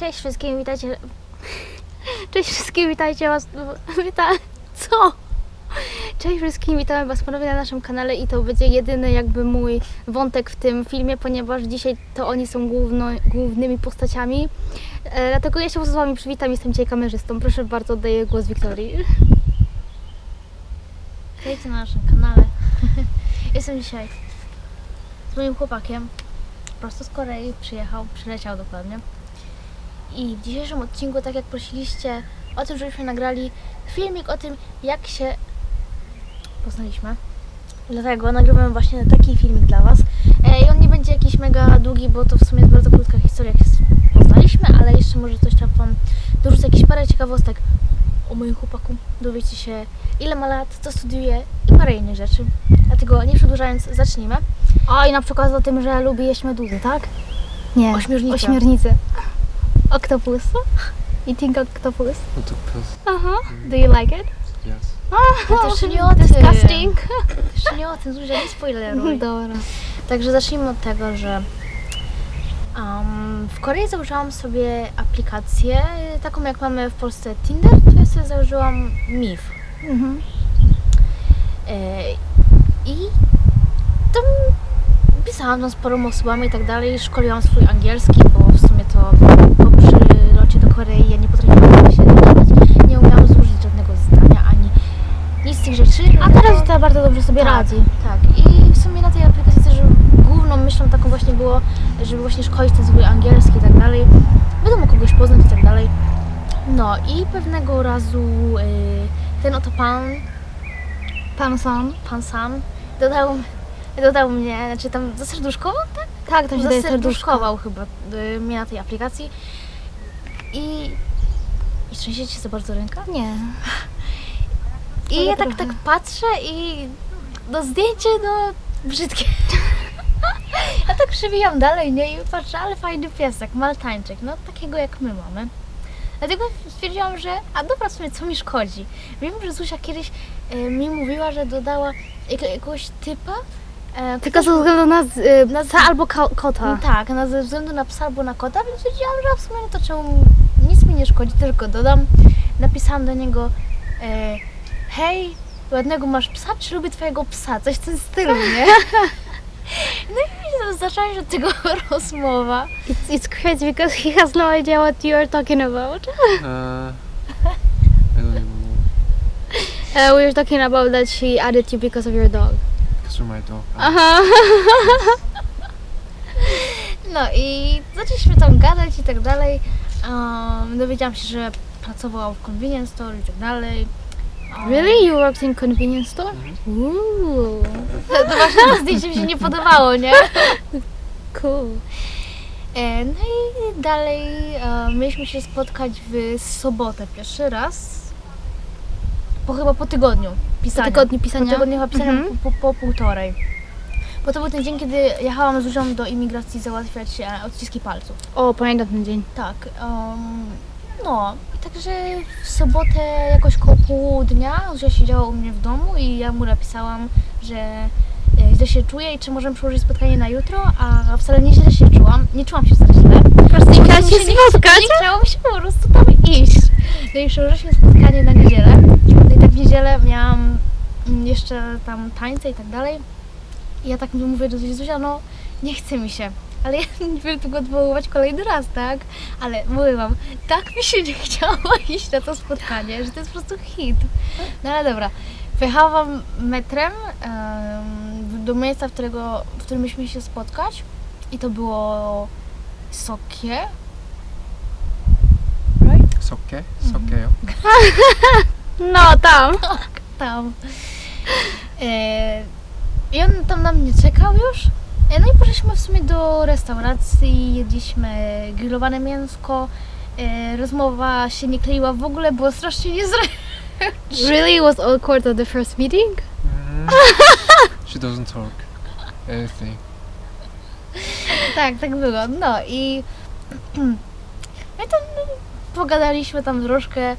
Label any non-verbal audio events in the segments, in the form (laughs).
Cześć wszystkim, witajcie. Cześć wszystkim, witajcie was. Wita... Co? Cześć wszystkim, witamy was ponownie na naszym kanale i to będzie jedyny jakby mój wątek w tym filmie, ponieważ dzisiaj to oni są główno, głównymi postaciami. E, dlatego ja się z wami przywitam, jestem dzisiaj kamerzystą. Proszę bardzo, oddaję głos Wiktorii. Witajcie na naszym kanale. (laughs) Jestem dzisiaj z moim chłopakiem. Prosto z Korei przyjechał, przyleciał dokładnie. I w dzisiejszym odcinku, tak jak prosiliście o tym, żebyśmy nagrali filmik o tym, jak się poznaliśmy. Dlatego nagrywamy właśnie taki filmik dla Was. E, I on nie będzie jakiś mega długi, bo to w sumie jest bardzo krótka historia, jak się poznaliśmy, ale jeszcze może coś tam Wam dorzucę jakieś parę ciekawostek o moim chłopaku. Dowiecie się, ile ma lat, co studiuje i parę innych rzeczy. Dlatego nie przedłużając, zacznijmy. O, i na przykład o tym, że lubi jeść meduzy, tak? Nie. Ośmiornicę. Ośmiornicę. Octopus. Eating octopus. Octopus. Aha. Do you like it? Yes. Ale to jeszcze nie o tym. Disgusting. Jeszcze nie o tym, Zuzia, nie spoileruj. (laughs) Dobra. Także zacznijmy od tego, że um, w Korei założyłam sobie aplikację, taką jak mamy w Polsce Tinder, to ja sobie założyłam MIF. Mhm. E, I tam pisałam tam z paroma osobami i tak dalej, szkoliłam swój angielski, bo w sumie to Korei ja nie potrafiłam się dogadać, nie umiałam zużyć żadnego zdania ani nic z tych rzeczy. A teraz to bardzo dobrze sobie tak, radzi. Tak, i w sumie na tej aplikacji też główną myślą taką właśnie było, żeby właśnie szkolić ten swój angielski i tak dalej. Wiadomo, kogoś poznać i tak dalej. No i pewnego razu y, ten oto pan, Pan sam. pan sam, dodał, dodał mnie, znaczy tam zaserduszkował, tak? Tak, to się. Zaserduszkował chyba y, mnie na tej aplikacji. I... I trzęsiecie się za bardzo ręka? Nie. I ja tak, tak patrzę i no zdjęcie no brzydkie. (laughs) ja tak przewijam dalej, nie? I patrzę, ale fajny piesek, maltańczyk, no takiego jak my mamy. Dlatego stwierdziłam, że a dobra, w sumie co mi szkodzi. Wiem, że Zuzia kiedyś e, mi mówiła, że dodała jak, jakiegoś typa. E, Tylko ze względu na, z- y, Na- psa albo ko- kota. tak, na ze względu na psa albo na kota, więc stwierdziłam, że w sumie no to czemu nie szkodzi, tylko dodam. Napisałam do niego e, hej, ładnego masz psa, czy lubię twojego psa? Coś w tym stylu, nie? (laughs) No i zaczęła się od tego (laughs) rozmowa. It's, it's crazy because he has no idea what you are talking about. Uh, I don't even know. Uh, we were talking about that she added you because of your dog. Because you're my dog. Aha. (laughs) No i zaczęliśmy tam gadać i tak dalej. Um, dowiedziałam się, że pracował w convenience store i tak dalej. Um, Really? You worked in convenience store? Mhm. Ooh. To, to właśnie to zdjęcie mi się nie podobało, nie? (laughs) Cool. E, No i dalej e, mieliśmy się spotkać w sobotę pierwszy raz. Po chyba po tygodniu Po pisania. tygodniu Po pisania? tygodniu chyba pisania Mhm. po, po, po półtorej. Bo to był ten dzień, kiedy jechałam z Zuzią do imigracji załatwiać e, odciski palców. O, pamiętam ten dzień. Tak. Um, no także w sobotę jakoś koło południa Zuzia siedziała u mnie w domu i ja mu napisałam, że e, źle się czuję i czy możemy przełożyć spotkanie na jutro, a wcale nie źle się czułam. Nie czułam się wcale źle. Po prostu nie chciałaś Mi się nie, spotkać? nie chciało mi się po prostu tam iść. No i przełożyliśmy spotkanie na niedzielę. No i tak w niedzielę miałam mm, jeszcze tam tańce i tak dalej. I ja tak mówię do Zuzi, Zuzia, no nie chce mi się. Ale ja (laughs) nie będę tego odwoływać kolejny raz, tak? Ale mówię wam, tak mi się nie chciało (laughs) iść na to spotkanie, że to jest po prostu hit. No ale dobra. Pojechałam metrem em, do miejsca, w, którego, w którym myśmy się spotkać. I to było Sokie. Right? Sokke? Sokke, (laughs) No, tam. Tam. E, I on tam na mnie czekał już. E, no i poszliśmy w sumie do restauracji, jedliśmy grillowane mięsko. E, rozmowa się nie kleiła w ogóle, było strasznie niezręczne. (laughs) Really? Was awkward at the first meeting? Mhm. She doesn't talk. Anything. Tak, tak było. No i, (clears throat) no i tam no, pogadaliśmy tam troszkę.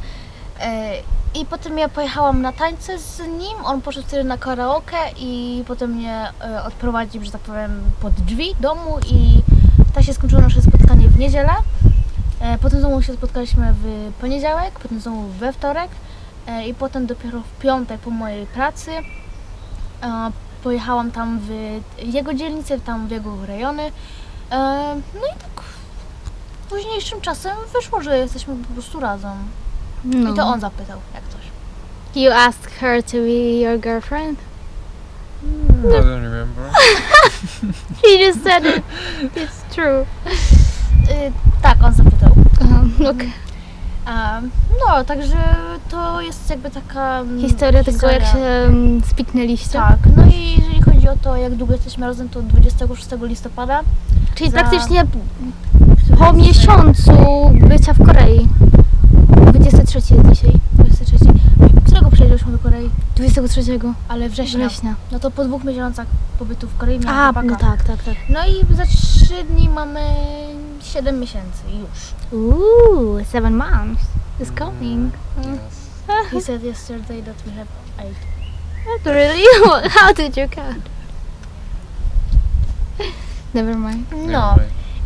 E, I potem ja pojechałam na tańce z nim, on poszedł wtedy na karaoke i potem mnie e, odprowadził, że tak powiem, pod drzwi domu i tak się skończyło nasze spotkanie w niedzielę. E, potem znowu się spotkaliśmy w poniedziałek, potem znowu we wtorek i potem dopiero w piątek po mojej pracy pojechałam tam w jego dzielnicę, tam w jego rejony. No i tak późniejszym czasem wyszło, że jesteśmy po prostu razem. No. I to on zapytał, jak coś. You asked her to be your girlfriend? I don't remember. She just said it. It's true. Y, tak, on zapytał. Um, okay. A, no, także to jest jakby taka mm, Historia tego, jak się um, spiknęliście. Tak, no i jeżeli chodzi o to, jak długo jesteśmy razem, to 26 listopada. Czyli Za- praktycznie po miesiącu bycia w Korei. 23 jest dzisiaj. 23. Którego przyjeżdżaliśmy do Korei? 23 Ale września. września. No to po dwóch miesiącach pobytu w Korei miałam A, chłopaka. no tak, tak, tak. No i za 3 dni mamy 7 miesięcy już. Ooh, seven months is coming. Mm. Yes. He said yesterday that we have 8. Really? (laughs) How did you count? Never mind. No.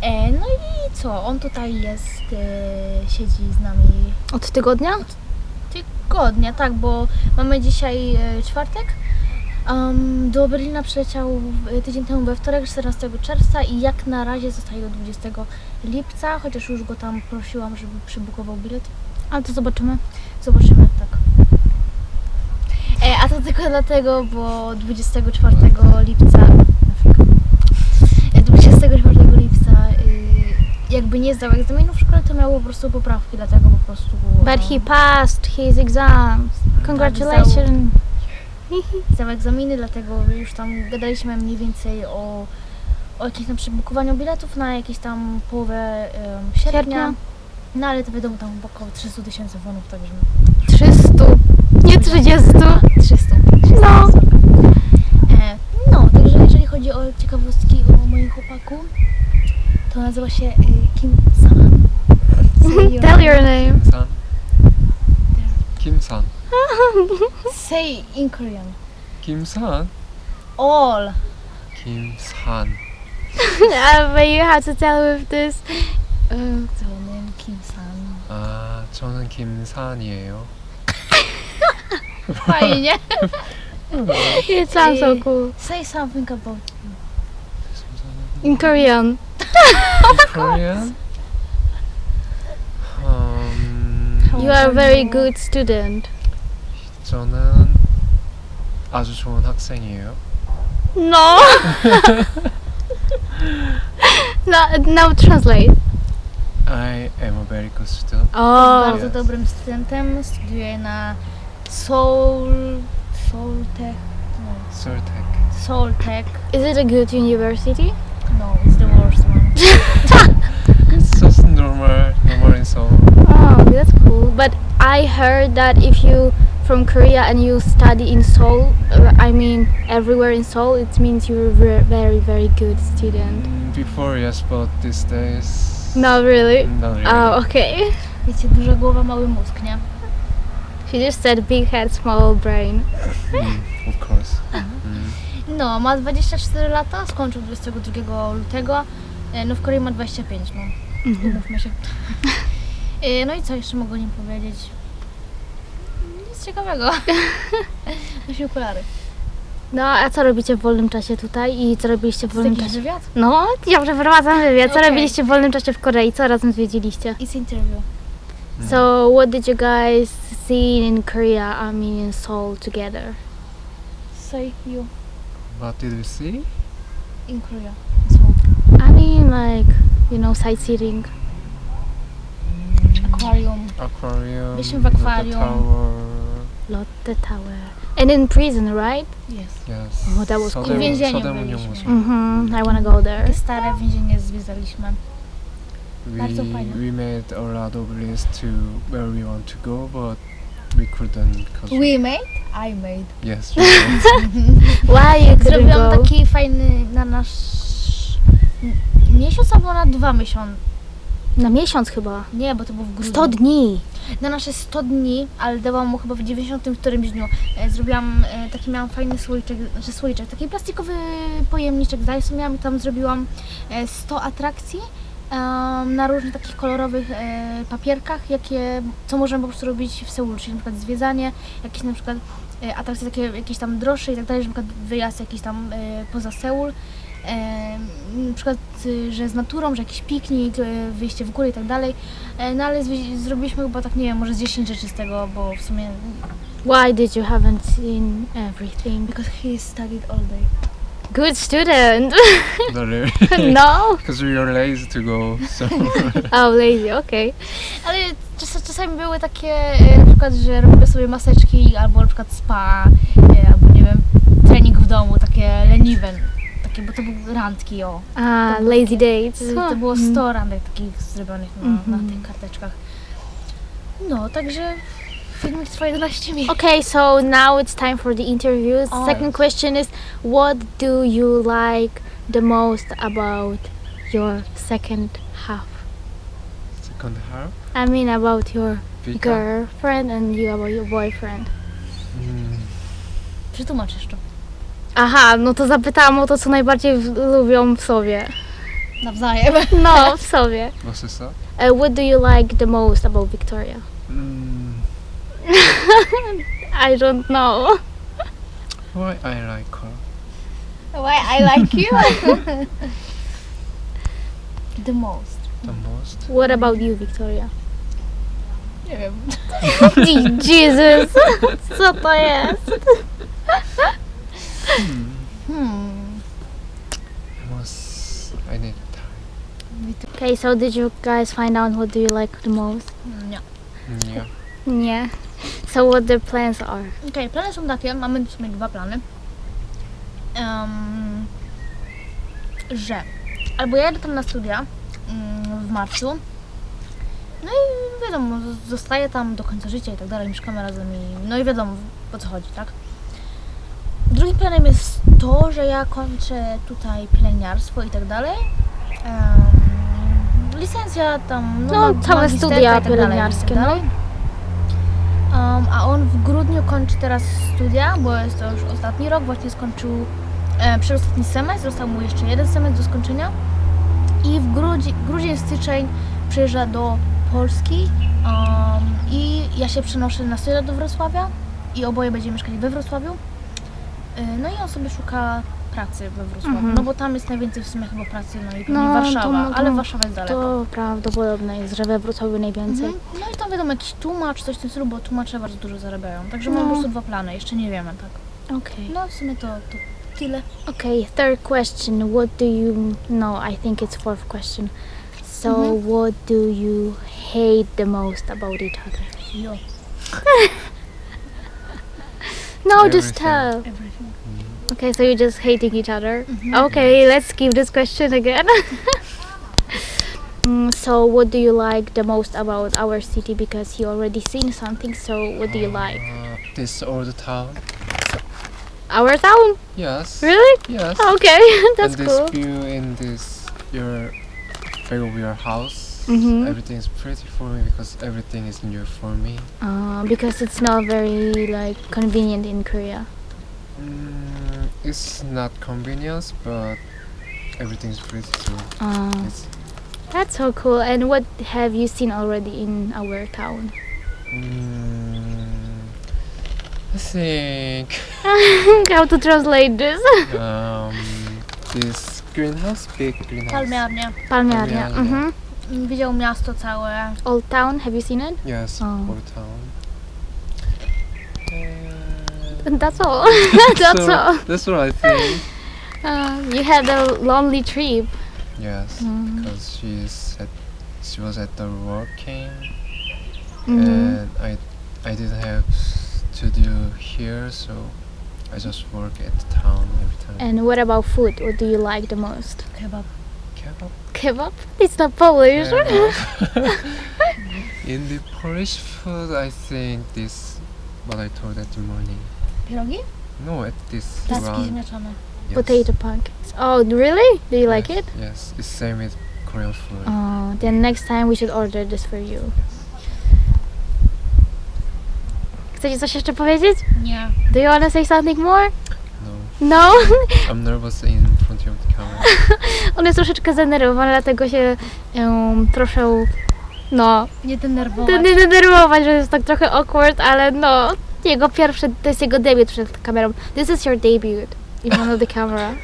E, no i co? On tutaj jest, e, siedzi z nami Od tygodnia? Tygodnia, tak, bo mamy dzisiaj e, czwartek. Um, do Berlina przyleciał e, tydzień temu we wtorek, 14 czerwca i jak na razie zostaje do 20 lipca, chociaż już go tam prosiłam, żeby przybukował bilet. Ale to zobaczymy. Zobaczymy, tak. E, a to tylko dlatego, bo 24 lipca e, 24 lipca y, jakby nie zdał egzaminu w szkole, to miał po prostu poprawki, dlatego po prostu... But he passed his exams. Congratulations. (laughs) zdał egzaminy, dlatego już tam gadaliśmy mniej więcej o, o jakimś tam przebukowaniu biletów na jakieś tam połowę em, sierpnia. Sierpnia. No ale to wiadomo, tam około 300 tysięcy wonów, także... 300. Nie 30. 300. No. E, no, także jeżeli chodzi o ciekawostki o moim chłopaku, to nazywa się e, Kim San. (laughs) Say your Tell your name. Kim San. Kim San. (laughs) Say in Korean. Kim San. All. Kim San. (laughs) uh, but you have to tell with this. Uh, 저는 Kim San. 아, 저는 김산이에요. Fajnie. it sounds so cool. Say something about In Korean. Korean? Um, You are a very good student. 저는 아주 좋은 학생이에요. No. (laughs) no, now translate. I am a very good student. Oh. bardzo Yes. dobrym studentem. Studiuję na Seoul... Seoultech... No, Surtech. Seoultech. Is it a good university? Normal, normal in Seoul. Oh, that's cool. But I heard that if you from Korea and you study in Seoul, uh, I mean everywhere in Seoul, it means you're a very very good student. Mm, Before, yes, but these days. No, really. Not really. Oh, okay. Wiecie, duża głowa, mały mózg, nie? She just said big head, small brain. Mm, of course. Mm. No, ma 24 lata, skończył 22 lutego. No w Korei ma 25, no. Umówmy się. E, (laughs) No i co jeszcze mogę o nim powiedzieć? Nic ciekawego. (laughs) Nosi okulary. No, a co robicie w wolnym czasie tutaj i co robiliście w wolnym jakiś czasie? wywiad? No, ja przeprowadzam wywiad. Co Okej. robiliście w wolnym czasie w Korei? Co razem zwiedziliście? It's interview. So, what did you guys see in Korea? I mean, in Seoul together? Say you What did we see? in Korea. So, I mean, like, you know, sightseeing. Aquarium. Aquarium. Mission Aquarium. Lotte Tower. And in prison, right? Yes. Yes. Oh, that was cool. I więzieniu byliśmy. Mhm, I wanna go there. Takie stare więzienie zwiedzaliśmy. We, we made a lot of lists to where we want to go, but we couldn't. Because We made? I made. Yes. (laughs) we. (laughs) Why you couldn't go? Miesiąc albo na dwa miesiące. Na miesiąc chyba. Nie, bo to było w grudniu. 100 dni. Na nasze 100 dni, ale dałam mu chyba w 90 którymś dniu. E, Zrobiłam e, taki miałam fajny słoiczek, znaczy słoiczek, taki plastikowy pojemniczek z Dyson miałam i tam zrobiłam e, 100 atrakcji em, na różnych takich kolorowych e, papierkach, jakie, co możemy po prostu robić w Seulu, czyli na przykład zwiedzanie, jakieś na przykład e, atrakcje takie, jakieś tam droższe i tak dalej, że na przykład wyjazd jakiś tam e, poza Seul, e, na przykład, y, że z naturą, że jakiś piknik, e, wyjście w górę i tak dalej, e, no ale zrobiliśmy chyba tak, nie wiem, może z 10 rzeczy z tego, bo w sumie, Why did you haven't seen everything? because he studied all day. Good student. (laughs) Not really. no. (laughs) Because we are lazy to go somewhere. (laughs) Oh, lazy. Okay. Ale czas, czasami były takie, e, na przykład, że robimy sobie maseczki, albo na przykład spa, e, albo nie wiem, trening w domu, takie leniwe, takie, bo to były randki, o. Ah, lazy dates. To, to było Mhm. 100 randek takich zrobionych na, na Mhm. tych karteczkach. No, także filmik trwa 11 minut. Okay, so now it's time for the interviews. Oh. Second question is what do you like the most about your second half? Second half. I mean about your Vika. girlfriend and you about your boyfriend. Mm, Przetłumacz jeszcze. Aha, no to zapytałam o to, co najbardziej w- lubią w sobie. Nawzajem. No, (laughs) w sobie. what's this up? Uh, what do you like the most about Victoria? Mm, (laughs) I don't know. why I like her? Why I like you? (laughs) The most. the most. What about you, Victoria? Nie wiem. Jesus! Co to jest? Hmm. Hmm. Most I need time. Okay, so did you guys find out what do you like the most? Nie. Yeah. Nie. So what the plans are? Okej, plany są takie, mamy w sumie dwa plany. Em, że albo ja jadę tam na studia mm, w marcu, no i wiadomo, zostaję tam do końca życia i tak dalej, mieszkamy razem i no i wiadomo o co chodzi, tak? Planem jest to, że ja kończę tutaj pielęgniarstwo i tak dalej. Em, licencja tam, no, No, całe studia i tak pielęgniarskie, i tak dalej. Um, a on w grudniu kończy teraz studia, bo jest to już ostatni rok, właśnie skończył e, przedostatni semestr, został mu jeszcze jeden semestr do skończenia i w grudzi, grudzień, styczeń przyjeżdża do Polski um, i ja się przenoszę na studia do Wrocławia i oboje będziemy mieszkać we Wrocławiu. E, no i on sobie szuka pracy we Wrocławiu, Mhm. no bo tam jest najwięcej w sumie chyba pracy, no i pewnie No, Warszawa, to mo- to ale Warszawa jest daleko. To prawdopodobne jest, że we Wrocławiu najwięcej. Mhm. No i tam wiadomo, jakiś tłumacz, coś w tym stylu, bo tłumacze bardzo dużo zarabiają. Także mam No. po prostu dwa plany, jeszcze nie wiemy, tak. Okay. No w sumie to, to tyle. Okay, third question. What do you no, I think it's fourth question. So Mhm. what do you hate the most about each other? Jo. (laughs) No, just tell. Everything. Okay, so you're just hating each other. Mhm. Okay, let's skip this question again. (laughs) Mm, so, what do you like the most about our city? Because you already seen something. So, what do you like? Uh, this old town. Our town? Yes. Really? Yes. Okay, (laughs) that's and this cool. view in this your of your house. Mhm. Everything is pretty for me because everything is new for me. Uh, because it's not very like convenient in Korea. Mm, it's not convenience, but everything is pretty. So Uh, it's that's so cool. And what have you seen already in our town? mm, I think (laughs) How to translate this? um, this greenhouse, big greenhouse. Palmiarnia. Palmiarnia. Palmiarnia. Mhm. Widział miasto całe. Old Town. Have you seen it? Yes, Oh. old town. And That's all. that's so all. That's what I think. Uh, (laughs) you had a lonely trip. Yes, Mm. because she's at, she was at the working, Mhm. and I I didn't have to do here, so I just work at the town every time. And what about food? What do you like the most? Kebab. Kebab. Kebab? It's not Polish. Kebab. (laughs) In the Polish food, I think this what I told at the morning. Pierogi? No, at this Placki round. ziemniaczane. Yes. Potato pancakes. Oh, really? Do you like it? Yes, it's same with Korean food. Oh, then next time we should order this for you. Chcecie coś jeszcze powiedzieć? Nie. Do you want to say something more? No? (laughs) I'm nervous in front of the camera. (laughs) On jest troszeczkę zdenerwowany, dlatego się um, proszę, no, Nie denerwować. nie denerwować, że jest tak trochę awkward, ale no, jego pierwszy, to jest jego debiut przed kamerą. This is your debut in front of the camera. (laughs)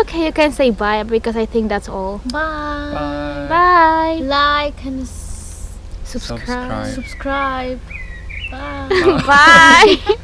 okay, you can say bye because I think that's all. Bye. Bye. Bye. Like and s-. Subscribe. subscribe. Bye. Bye.